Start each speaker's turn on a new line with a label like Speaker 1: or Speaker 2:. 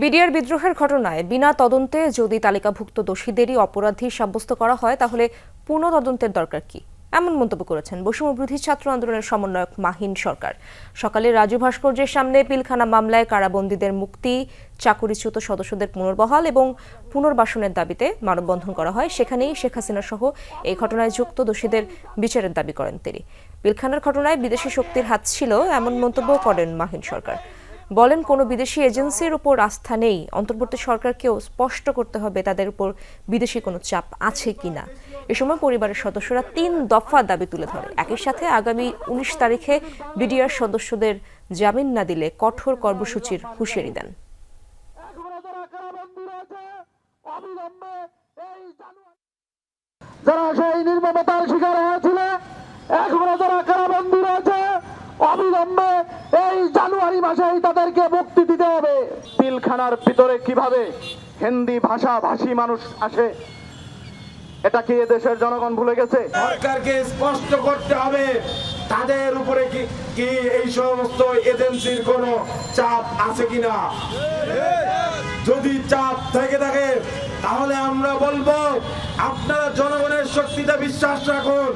Speaker 1: BDR বিদ্রোহের ঘটনায় বিনা তদন্তে যদি তালিকাভুক্ত দোষীদেরই অপরাধী সাব্যস্ত করা হয়, তাহলে পুনঃ তদন্তের দরকার কি? এমন মন্তব্য করেছেন বৈষম্যবৃদ্ধি ছাত্র আন্দোলনের সমন্বয়ক মাহিন সরকার। সকালে রাজু ভাস্কর্যের সামনে পিলখানা মামলায় কারাবন্দীদের মুক্তি, চাকুরিচ্যুত সদস্যদের পুনর্বহাল এবং পুনর্বাসনের দাবিতে মানববন্ধন করা হয়। সেখানেই শেখ হাসিনা সহ এই ঘটনায় যুক্ত দোষীদের বিচারের দাবি করেন তিনি। পিলখানার ঘটনায় বিদেশি শক্তির হাত ছিল, এমন মন্তব্য করেন মাহিন সরকার। বলেন, কোনো বিদেশি এজেন্সির উপর আস্থা নেই। অন্তর্বর্তী সরকারকেও স্পষ্ট করতে হবে তাদের উপর বিদেশি কোনো চাপ আছে কিনা। এ সময় পরিবারের সদস্যরা তিন দফা দাবি তুলে ধরে। একই সাথে আগামী উনিশ তারিখে বিডিআর সদস্যদের জামিন না দিলে কঠোর কর্মসূচির হুঁশিয়ারি দেন।
Speaker 2: যারা সেই নির্মমতার শিকার অবিলম্বে এই জানুয়ারি মাসেই তাদেরকে মুক্তি দিতে হবে। পিলখানার ভিতরে কীভাবে হিন্দি ভাষা ভাষী মানুষ আসে, এটা কি দেশের জনগণ ভুলে গেছে?
Speaker 3: সরকারকে স্পষ্ট করতে হবে, তাদের উপরে কি কি এই সমস্ত এজেন্সির কোনো চাপ আছে কিনা? যদি চাপ থেকে থাকে, তাহলে আমরা বলব, আপনারা জনগণের শক্তিতে বিশ্বাস রাখুন।